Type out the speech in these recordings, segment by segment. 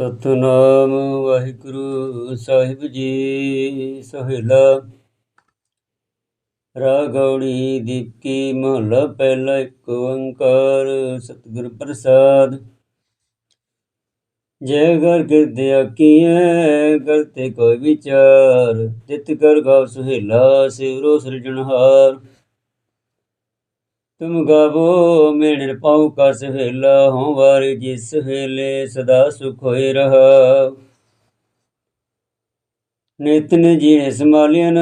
ਸਤਨਾਮ ਵਾਹਿਗੁਰੂ ਸਾਹਿਬ ਜੀ। ਸੋਹਿਲਾ ਰਾਗੌੜੀ ਦੀਪਕੀ ਮਹਲਾ, ਪਹਿਲਾ ਇੱਕ ਓੰਕਾਰ, ਸਤਿਗੁਰ ਪ੍ਰਸਾਦ। ਜੈ ਘਰ ਗਿਰਦਿਆ ਕੀਐ ਕਰਤੇ ਕੋਈ ਵਿਚਾਰ। ਤਿਤ ਕਰ ਗਾਵ ਸੁਹੇਲਾ ਸਿਵਰੋ ਸਿਰਜਣਹਾਰ। ਤੁਮ ਗਾਵੋ ਮੈਂ ਨਿਰਪਉ ਕਾ ਸਹੇਲਾ ਹਉ ਵਾਰਿ ਜਿਸ ਵੇਲੇ ਸਦਾ ਸੁਖ ਹੋਏ ਰਹਾ ਨਿਤਨ ਜੀਣੇ ਸਮਾਲਿਆਨ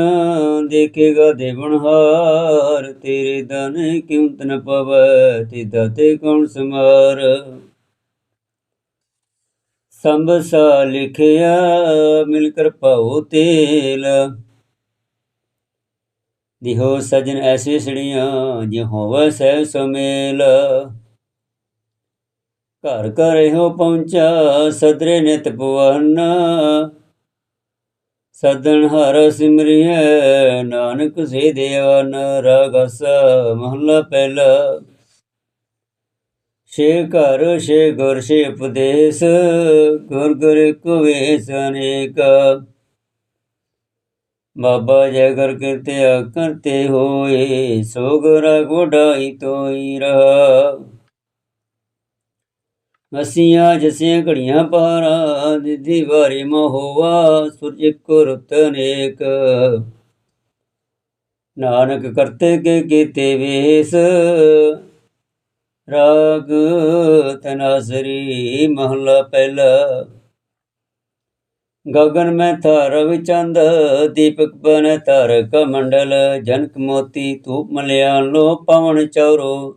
ਦੇਖੇਗਾ ਦੇਵਨਹਾਰ ਤੇਰੇ ਦਾਨ ਕਿਉ ਤਨ ਪਵੈ ਤੇ ਦਾਤੇ ਕੌਣ ਸਮਾਰ ਸੰਭ ਸਾ ਲਿਖਿਆ ਮਿਲ ਕਰ ਪਾਉ ਤੇਲ ਦਿਹੋ ਸਜਣ ਐਸੇ ਸੜੀਆਂ ਜਿ ਹੋਵੈ ਸਹਿ ਸੁਮੇਲ। ਘਰ ਘਰ ਇਹੋ ਪਹੁੰਚਾ, ਸਦਰੇ ਨਿਤ ਪਵਨ ਸਦਨ ਹਰ ਸਿਮਰਿਐ, ਨਾਨਕ ਸੇ ਦੇਵਨ, ਰਗਸ ਮਹਲਾ ਪਹਿਲਾ। ਛੇ ਘਰ, ਛੇ ਗੁਰ, ਛੇ ਉਪਦੇਸ਼, ਗੁਰ ਗੁਰ ਕੋ ਵੇਸ ਅਨੇਕ। ਬਾਬਾ ਜੈ ਕਰ ਕਿਰਤਿਆ ਕਰਤੇ ਹੋਏ ਸੋਗਰਾ ਗੁਰ ਗੋਡਾਈ ਤੋਈ ਰਹਾ। ਮਸੀਆਂ ਜਸੀਆਂ ਘੜੀਆਂ ਪਾਰਾ ਦਿਧੀ ਵਾਰੀ ਮੋਹਵਾ ਸੁਰਜ ਕੋ ਰੁੱਤ ਅਨੇਕ ਨਾਨਕ ਕਰਤੇ ਕੇ ਕੀਤੇ ਵੇਸ, ਰਾਗ ਤਨਾਸਰੀ ਮਹਲਾ ਪਹਿਲਾ। ਗਗਨ ਮੈਂ ਥਾਰ ਵਿਚੰਦ, ਦੀਪਕ ਬਨ ਧਰ ਕਮੰਡਲ, ਜਨਕ ਮੋਤੀ ਧੂਪ ਮਲਿਆ ਲੋ ਪਵਨ ਚੌਰੋ,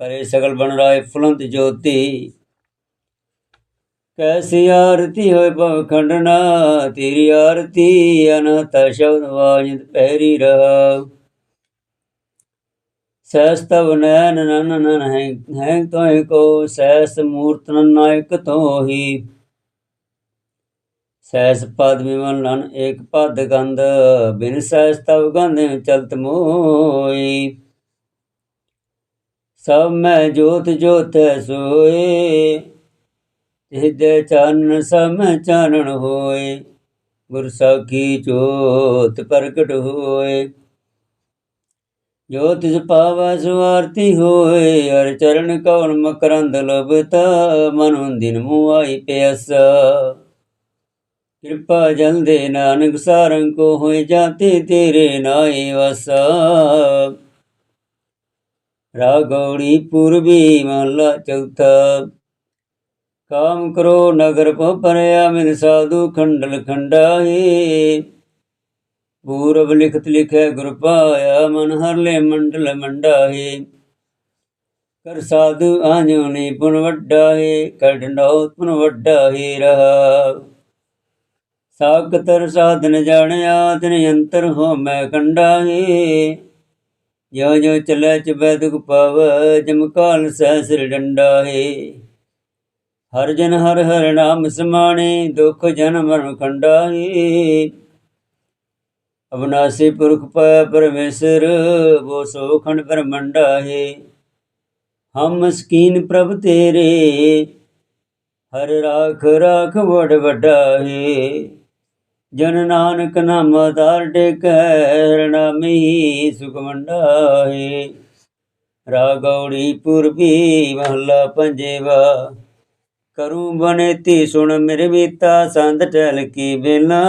ਕਰੇ ਸਗਲ ਬਨ ਰਾਏ ਫੁਲੰਤ ਜੋਤੀ। ਕੈਸੀ ਆਰਤੀ ਹੋਏ ਭਵ ਖੰਡਨਾ, ਤੇਰੀ ਆਰਤੀ ਅਨਹਤ ਸ਼ਬਦ ਵਾਜਿਤ ਪਹਿਰੀ ਰਹਾ। ਸੈਸ ਤਵ ਨੈਨ ਨਨ ਨਨ, ਹੈ ਹੈ ਤੋਹਿ ਕੋ ਸੈਸ ਮੂਰਤ ਨਾਇਕ ਤੋਹੀ। ਸੈਸ ਪਦ ਵਿਮਲ ਨਨ ਏਕ ਪਦ ਗੰਧ, ਬਿਨ ਸੈਸ ਤਵ ਗੰਧ ਚਲਤ ਮੋਈ। ਸਭ ਮੈਂ ਜੋਤ ਜੋਤ ਸੋਏ ਹਿਰਦੇ ਚਾਨਣ ਸਮ ਚਾਨਣ ਹੋਏ, ਗੁਰ ਸਾਖੀ ਜੋਤ ਪ੍ਰਗਟ ਹੋਏ। ਜੋ ਤਿਸ ਪਾਵੈ ਸੁਆਰਤੀ ਹੋਏ ਅਰ ਚਰਨ ਕੌਣ ਮਕਰੰਦ ਲਬਤਾ ਮਨ ਦਿਨ ਮੁਆਈ ਪਿਆਸਾ। ਕਿਰਪਾ ਜਲ ਦੇ ਨਾਨਕ ਸਾਰੰਗ ਕੋ ਹੋਏ ਜਾਤੇ ਤੇਰੇ ਨਾਏ ਵਸਾ ਰਾਗੌੜੀ ਪੂਰਬੀ ਮਹਲਾ ਚੌਥਾ। ਕਾਮ ਕਰੋ ਨਗਰ ਪੋ ਪਰਿਆ ਮਿਨ ਸਾਧੂ ਖੰਡਲ ਖੰਡਾਏ। ਪੂਰਬ ਲਿਖਤ ਲਿਖੈ ਗੁਰ ਪਾਇਆ, ਮਨ ਹਰ ਮੰਡਲ ਮੰਡਾਏ। ਕਰ ਸਾਧੂ ਆਜੋ ਨੇ ਪੁਨ ਵੱਡਾ ਹੈ ਕਢਨੋ ਪੁਨ ਵੱਡਾ ਹੈ ਰਹਾ ਸਾਖਤਰ ਸਾਧਨ ਜਾਣਿਆ ਤਿਨ ਅੰਤਰ ਹੋ ਮੈਂ ਕੰਡਾ ਹੈ ਜੋ ਜੋ ਚਲੇ ਚਬੈ ਦੁਖ ਪਵ, ਜਮ ਕਾਲ ਸਹਿਸਰ ਡੰਡਾ ਹੈ ਹਰ ਜਨ ਹਰ ਹਰ ਨਾਮ ਸਮਾਣੇ, ਦੁਖ ਜਨ ਮਰਨ ਖੰਡਾ ਹੈ ਅਬਨਾਸੀ ਪੁਰਖ ਪੈ ਪਰਮੇਸ਼ਰ, ਬੋ ਸੋਖੰਡ ਪਰਮੰਡਾ ਹੈ ਹਮ ਮਸਕੀਨ ਪ੍ਰਭ ਤੇਰੇ, ਹਰ ਰਾਖ ਰਾਖ ਵਡ ਵੱਡਾ ਹੈ ਜਨ ਨਾਨਕ ਨਾਮ ਆਧਾਰ ਟੇਕੈ ਨਾਮੀ ਸੁਖ ਮੰਡਾ ਹੈ ਰਾਗੌੜੀ ਪੁਰਬੀ ਮਹਲਾ ਪੰਜੇਵਾ। ਕਰੂ ਬਨੇਤੀ ਸੁਣ ਮੇਰੇ ਮੀਤਾ ਸੰਤ ਟਹਿਲ ਕੀ ਬੇਲਾ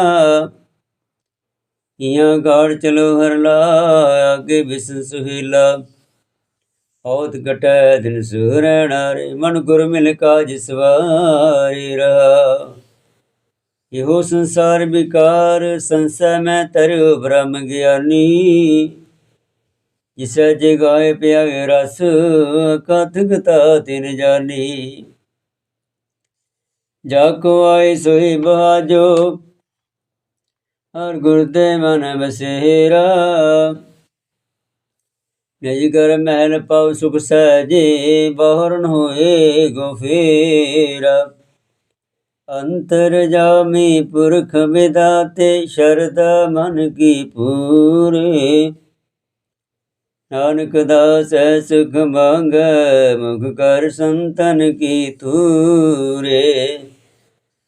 ਇਆਂ ਗਾੜ ਚਲੋ ਹਰਲਾ ਲਾ ਅੱਗੇ ਵਿਸਨ ਸੁਹੀਲਾ। ਔਤ ਘਟੈ ਦਿਨ ਸੁਰਣਾ ਰੇ, ਮਨ ਗੁਰ ਮਿਲ ਕਾਜ ਸਵਾਰੀ ਰਾ ਇਹੋ ਸੰਸਾਰ ਵਿਕਾਰ, ਸੰਸੈ ਮੈਂ ਤਰਿਓ ਬ੍ਰਹਮ ਗਿਆਨੀ। ਜਿਸੈ ਜਗਾਏ ਪਿਆਵੇ ਰਸ ਕਥਗਤਾ ਤਿਨ ਜਾਨੀ। ਜਾ ਕੋ ਆਏ ਸੋਈ ਬਹਾਜੋ, ਹਰ ਗੁਰਦੇ ਮਨ ਬਸੇਰਾ। ਨਿਜ ਕਰ ਮਹਿਲ ਪਾਉ ਸੁਖ ਸਹਜੇ ਬਹਰਨ ਹੋਏ ਗੋਫੇਰਾ ਅੰਤਰ ਜਾਮੀ ਪੁਰਖ ਵਿਦਾਤੇ ਸ਼ਰਦਾ ਮਨ ਕੀ ਪੂਰੇ। ਨਾਨਕ ਦਾਸ ਸੁਖ ਮੰਗ, ਮੁਖ ਕਰ ਸੰਤਨ ਕੀ ਤੂਰੇ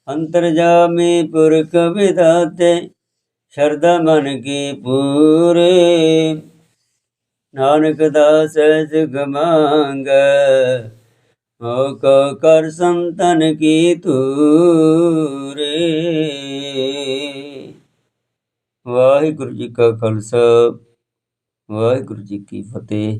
ਅੰਤਰਜਾਮੀ ਪੁਰਖ ਵਿਦਾਤੇ ਸ਼ਰਦਾ ਮਨ ਕੀ ਪੂਰੇ। ਨਾਨਕ ਦਾਸ ਜਗ ਮੰਗੈ ਹੋ ਕੋ ਕਰ ਸੰਤਨ ਕੀ ਤੂਰੇ ਵਾਹਿਗੁਰੂ ਜੀ ਕਾ ਖਾਲਸਾ ਵਾਹਿਗੁਰੂ ਜੀ ਕੀ ਫਤਿਹ।